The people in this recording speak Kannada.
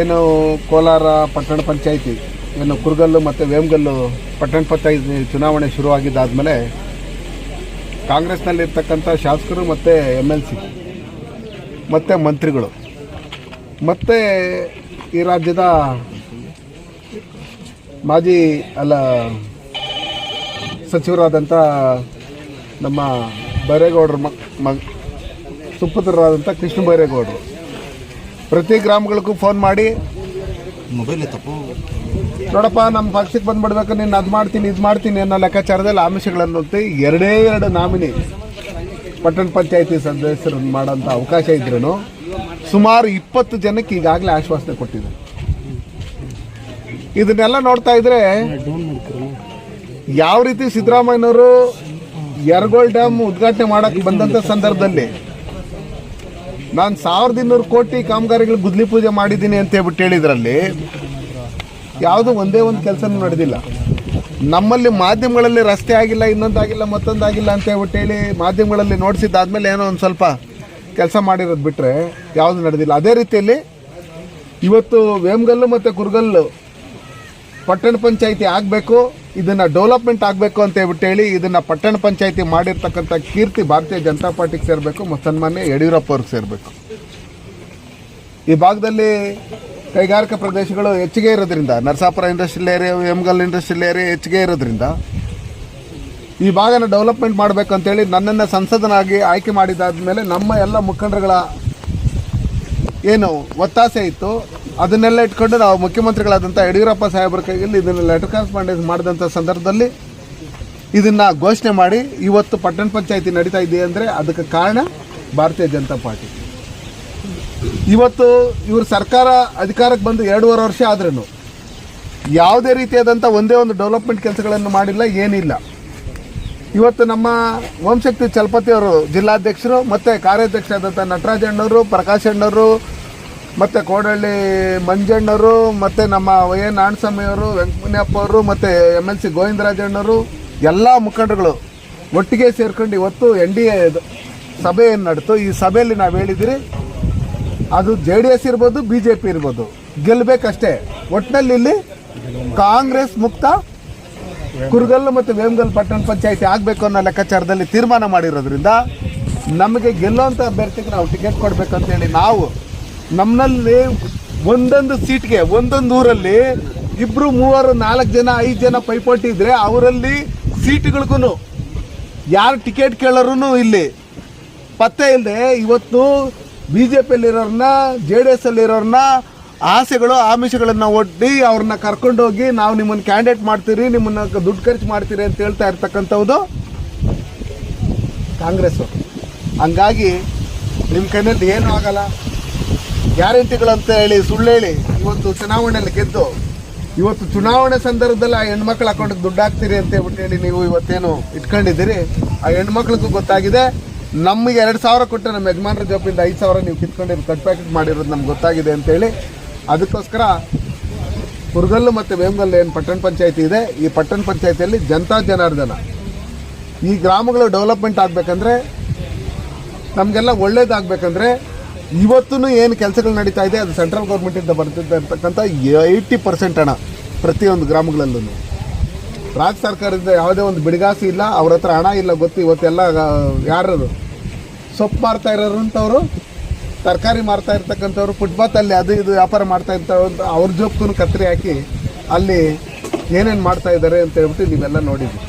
ಏನು ಕೋಲಾರ ಪಟ್ಟಣ ಪಂಚಾಯಿತಿ, ಏನು ಕುರುಗಲ್ಲು ಮತ್ತು ವೇಮಗಲ್ಲು ಪಟ್ಟಣ ಪಂಚಾಯಿತಿ ಚುನಾವಣೆ ಶುರುವಾಗಿದ್ದಾದಮೇಲೆ ಕಾಂಗ್ರೆಸ್ನಲ್ಲಿರ್ತಕ್ಕಂಥ ಶಾಸಕರು ಮತ್ತು ಎಂ ಎಲ್ ಸಿ, ಮತ್ತು ಮಂತ್ರಿಗಳು, ಮತ್ತು ಈ ರಾಜ್ಯದ ಮಾಜಿ ಅಲ್ಲ ಸಚಿವರಾದಂಥ ನಮ್ಮ ಬೈರೇಗೌಡರ ಮಗ ಮಗ್ ಸುಪುತ್ರರಾದಂಥ ಕೃಷ್ಣ ಬೈರೇಗೌಡರು. ಪ್ರತಿ ಗ್ರಾಮಗಳಿಗೂ ಫೋನ್ ಮಾಡಿ. ಮೊಬೈಲ್ ತಪ್ಪು. ನೋಡಪ್ಪ ನಮ್ಮ ಪಕ್ಷಕ್ಕೆ ಬಂದ್ಬಿಡ್ಬೇಕು ನೀನು ಅದು ಮಾಡ್ತೀನಿ ಇದು ಮಾಡ್ತೀನಿ ಅನ್ನೋ ಲೆಕ್ಕಾಚಾರದಲ್ಲಿ ಆಮಿಷಗಳನ್ನು ಎರಡೇ ಎರಡು ನಾಮಿನಿ ಪಟ್ಟಣ ಪಂಚಾಯತಿ ಸದಸ್ಯರನ್ನು ಮಾಡೋಂಥ ಅವಕಾಶ ಇದ್ರೂ ಸುಮಾರು ಇಪ್ಪತ್ತು ಜನಕ್ಕೆ ಈಗಾಗಲೇ ಆಶ್ವಾಸನೆ ಕೊಟ್ಟಿದೆ. ಇದನ್ನೆಲ್ಲ ನೋಡ್ತಾ ಇದ್ರೆ ಯಾವ ರೀತಿ ಸಿದ್ದರಾಮಯ್ಯನವರು ಯರಗೋಳ್ ಡ್ಯಾಮ್ ಉದ್ಘಾಟನೆ ಮಾಡಕ್ಕೆ ಬಂದಂಥ ಸಂದರ್ಭದಲ್ಲಿ ನಾನು ಸಾವಿರದ ಇನ್ನೂರು ಕೋಟಿ ಕಾಮಗಾರಿಗಳು ಗುದ್ಲಿ ಪೂಜೆ ಮಾಡಿದ್ದೀನಿ ಅಂತ ಹೇಳ್ಬಿಟ್ಟು ಹೇಳಿದ್ರಲ್ಲಿ, ಯಾವುದು ಒಂದೇ ಒಂದು ಕೆಲಸನೂ ನಡೆದಿಲ್ಲ. ನಮ್ಮಲ್ಲಿ ಮಾಧ್ಯಮಗಳಲ್ಲಿ ರಸ್ತೆ ಆಗಿಲ್ಲ ಇನ್ನೊಂದಾಗಿಲ್ಲ ಮತ್ತೊಂದಾಗಿಲ್ಲ ಅಂತ ಹೇಳ್ಬಿಟ್ಟು ಹೇಳಿ ಮಾಧ್ಯಮಗಳಲ್ಲಿ ನೋಡಿಸಿದ್ದಾದ್ಮೇಲೆ ಏನೋ ಒಂದು ಸ್ವಲ್ಪ ಕೆಲಸ ಮಾಡಿರೋದು ಬಿಟ್ಟರೆ ಯಾವುದು ನಡೆದಿಲ್ಲ. ಅದೇ ರೀತಿಯಲ್ಲಿ ಇವತ್ತು ವೇಮ್ಗಲ್ಲು ಮತ್ತು ಕುರ್ಗಲ್ಲು ಪಟ್ಟಣ ಪಂಚಾಯಿತಿ ಆಗಬೇಕು, ಇದನ್ನು ಡೆವಲಪ್ಮೆಂಟ್ ಆಗಬೇಕು ಅಂತ ಹೇಳ್ಬಿಟ್ಟು ಹೇಳಿ ಇದನ್ನು ಪಟ್ಟಣ ಪಂಚಾಯಿತಿ ಮಾಡಿರ್ತಕ್ಕಂಥ ಕೀರ್ತಿ ಭಾರತೀಯ ಜನತಾ ಪಾರ್ಟಿಗೆ ಸೇರಬೇಕು ಮತ್ತು ಸನ್ಮಾನ್ಯ ಯಡಿಯೂರಪ್ಪ ಅವ್ರಿಗೆ ಸೇರಬೇಕು. ಈ ಭಾಗದಲ್ಲಿ ಕೈಗಾರಿಕಾ ಪ್ರದೇಶಗಳು ಹೆಚ್ಚಿಗೆ ಇರೋದ್ರಿಂದ, Narasapura industrial area Vemagal industrial area ಹೆಚ್ಚಿಗೆ ಇರೋದ್ರಿಂದ, ಈ ಭಾಗನ ಡೆವಲಪ್ಮೆಂಟ್ ಮಾಡಬೇಕು ಅಂತೇಳಿ ನನ್ನನ್ನು ಸಂಸದನಾಗಿ ಆಯ್ಕೆ ಮಾಡಿದಾದ್ಮೇಲೆ ನಮ್ಮ ಎಲ್ಲ ಮುಖಂಡರುಗಳ ಏನು ಒತ್ತಾಸೆ ಇತ್ತು ಅದನ್ನೆಲ್ಲ ಇಟ್ಕೊಂಡು ನಾವು ಮುಖ್ಯಮಂತ್ರಿಗಳಾದಂಥ ಯಡಿಯೂರಪ್ಪ ಸಾಹೇಬರ ಕೈಯಲ್ಲಿ ಇದನ್ನು ಲೆಟರ್ ಕರೆಸ್ಪಾಂಡೆನ್ಸ್ ಮಾಡಿದಂಥ ಸಂದರ್ಭದಲ್ಲಿ ಇದನ್ನು ಘೋಷಣೆ ಮಾಡಿ ಇವತ್ತು ಪಟ್ಟಣ ಪಂಚಾಯಿತಿ ನಡೀತಾ ಇದೆ ಅಂದರೆ ಅದಕ್ಕೆ ಕಾರಣ ಭಾರತೀಯ ಜನತಾ ಪಾರ್ಟಿ. ಇವತ್ತು ಇವ್ರ ಸರ್ಕಾರ ಅಧಿಕಾರಕ್ಕೆ ಬಂದು ಎರಡೂವರೆ ವರ್ಷ ಆದ್ರೂ ಯಾವುದೇ ರೀತಿಯಾದಂಥ ಒಂದೇ ಒಂದು ಡೆವಲಪ್ಮೆಂಟ್ ಕೆಲಸಗಳನ್ನು ಮಾಡಿಲ್ಲ, ಏನಿಲ್ಲ. ಇವತ್ತು ನಮ್ಮ ಓಂಶಕ್ತಿ ಚಲಪತಿ ಅವರು ಜಿಲ್ಲಾಧ್ಯಕ್ಷರು ಮತ್ತು ಕಾರ್ಯಾಧ್ಯಕ್ಷರಾದಂಥ ನಟರಾಜಣ್ಣವರು ಪ್ರಕಾಶ್ ಅಣ್ಣವರು ಮತ್ತು ಕೋಡಹಳ್ಳಿ ಮಂಜಣ್ಣರು, ಮತ್ತು ನಮ್ಮ ವೈ ಎನ್ ನಾಣಸ್ವಾಮಿಯವರು ವೆಂಕಮುನಿಯಪ್ಪ ಅವರು ಮತ್ತು ಎಂ ಎಲ್ ಸಿ ಗೋವಿಂದರಾಜಣ್ಣವರು ಎಲ್ಲ ಮುಖಂಡರುಗಳು ಒಟ್ಟಿಗೆ ಸೇರ್ಕೊಂಡು ಇವತ್ತು ಎನ್ ಡಿ ಎ ಸಭೆಯನ್ನು ನಡೆತು. ಈ ಸಭೆಯಲ್ಲಿ ನಾವು ಹೇಳಿದಿರಿ, ಅದು ಜೆ ಡಿ ಎಸ್ ಇರ್ಬೋದು, ಬಿ ಜೆ ಪಿ ಇರ್ಬೋದು. ಗೆಲ್ಲಬೇಕಷ್ಟೇ ಒಟ್ಟಿನಲ್ಲಿ ಇಲ್ಲಿ ಕಾಂಗ್ರೆಸ್ ಮುಕ್ತ, ಕುರುಗಲ್ಲು ಮತ್ತು ವೇಮಗಲ್ ಪಟ್ಟಣ ಪಂಚಾಯಿತಿ ಆಗಬೇಕು ಅನ್ನೋ ಲೆಕ್ಕಾಚಾರದಲ್ಲಿ ತೀರ್ಮಾನ ಮಾಡಿರೋದ್ರಿಂದ ನಮಗೆ ಗೆಲ್ಲುವಂಥ ಅಭ್ಯರ್ಥಿಗೆ ನಾವು ಟಿಕೆಟ್ ಕೊಡಬೇಕಂತೇಳಿ ನಾವು ನಮ್ಮಲ್ಲಿ ಒಂದೊಂದು ಸೀಟ್ಗೆ, ಒಂದೊಂದು ಊರಲ್ಲಿ ಇಬ್ಬರು ಮೂವರು, ನಾಲ್ಕು ಜನ, ಐದು ಜನ ಪೈಪೋಟಿ ಇದ್ರೆ ಅವರಲ್ಲಿ ಸೀಟ್ಗಳಿಗೂ ಯಾರು ಟಿಕೆಟ್ ಕೇಳೋರು ಇಲ್ಲಿ. ಪತ್ತೆ ಇಲ್ಲದೆ ಇವತ್ತು ಬಿ ಜೆ ಪಿಯಲ್ಲಿರೋರನ್ನ ಜೆ ಡಿ ಎಸ್ ಅಲ್ಲಿರೋರನ್ನ ಆಸೆಗಳು, ಆಮಿಷಗಳನ್ನು ಒಡ್ಡಿ ಅವ್ರನ್ನ ಕರ್ಕೊಂಡೋಗಿ ನಾವು ನಿಮ್ಮನ್ನು ಕ್ಯಾಂಡಿಡೇಟ್ ಮಾಡ್ತೀರಿ, ನಿಮ್ಮನ್ನ ದುಡ್ಡು ಖರ್ಚು ಮಾಡ್ತೀರಿ ಅಂತ ಹೇಳ್ತಾ ಇರ್ತಕ್ಕಂಥದ್ದು ಕಾಂಗ್ರೆಸ್ ಹಂಗಾಗಿ ನಿಮ್ಮ ಕೈನಲ್ಲಿ ಏನೂ ಆಗಲ್ಲ. ಗ್ಯಾರಂಟಿಗಳಂತ ಹೇಳಿ, ಸುಳ್ಳು ಹೇಳಿ ಇವತ್ತು ಚುನಾವಣೆಯಲ್ಲಿ ಗೆದ್ದು, ಇವತ್ತು ಚುನಾವಣೆ ಸಂದರ್ಭದಲ್ಲಿ ಆ ಹೆಣ್ಮಕ್ಳ ಅಕೌಂಟಿಗೆ ದುಡ್ಡು ಹಾಕ್ತೀರಿ ಅಂತ ಹೇಳಿ ನೀವು ಇವತ್ತೇನು ಇಟ್ಕೊಂಡಿದ್ದೀರಿ? ಆ ಹೆಣ್ಮಕ್ಳಿಗೂ ಗೊತ್ತಾಗಿದೆ. ನಮಗೆ ಎರಡು ಸಾವಿರ ಕೊಟ್ಟರೆ ನಮ್ಮ ಯಜಮಾನ್ರ ಜೋಪಿಂದ ಐದು ಸಾವಿರ ನೀವು ಕಿತ್ಕೊಂಡಿರೋ, ಕಟ್ ಪ್ಯಾಕೆಟ್ ಮಾಡಿರೋದು ನಮ್ಗೆ ಗೊತ್ತಾಗಿದೆ ಅಂತೇಳಿ ಅದಕ್ಕೋಸ್ಕರ ಕುರ್ಗಲ್ಲು ಮತ್ತು ವೇಮಗಲ್ಲು ಏನು ಪಟ್ಟಣ ಪಂಚಾಯತಿ ಇದೆ. ಈ ಪಟ್ಟಣ ಪಂಚಾಯತಿಯಲ್ಲಿ ಜನತಾ ಜನಾರ್ದನ. ಈ ಗ್ರಾಮಗಳು ಡೆವಲಪ್ಮೆಂಟ್ ಆಗಬೇಕಂದ್ರೆ, ನಮಗೆಲ್ಲ ಒಳ್ಳೇದಾಗಬೇಕಂದ್ರೆ ಇವತ್ತೂ ಏನು ಕೆಲಸಗಳು ನಡೀತಾ ಇದೆ, ಅದು ಸೆಂಟ್ರಲ್ ಗೌರ್ಮೆಂಟಿಂದ ಬರ್ತಿದ್ದ ಇರ್ತಕ್ಕಂಥ ಏಯ್ಟಿ ಪರ್ಸೆಂಟ್ ಹಣ ಪ್ರತಿಯೊಂದು ಗ್ರಾಮಗಳಲ್ಲೂ ರಾಜ್ಯ ಸರ್ಕಾರದಿಂದ ಯಾವುದೇ ಒಂದು ಬಿಡಿಗಾಸಿ ಇಲ್ಲ, ಅವ್ರ ಹತ್ರ ಹಣ ಇಲ್ಲ ಗೊತ್ತು ಇವತ್ತೆಲ್ಲ ಯಾರು ಸೊಪ್ಪು ಮಾರ್ತಾ ಇರೋರಂಥವ್ರು, ತರಕಾರಿ ಮಾರ್ತಾ ಇರ್ತಕ್ಕಂಥವ್ರು ಫುಟ್ಪಾತಲ್ಲಿ ಅದು ಇದು ವ್ಯಾಪಾರ ಮಾಡ್ತಾ ಇರ್ತವಂಥ ಅವ್ರ ಜೋಬ್ಗೂ ಕತ್ತರಿ ಹಾಕಿ ಅಲ್ಲಿ ಏನೇನು ಮಾಡ್ತಾ ಇದ್ದಾರೆ ಅಂತ ಹೇಳ್ಬಿಟ್ಟು ನೀವೆಲ್ಲ ನೋಡಿದ್ವಿ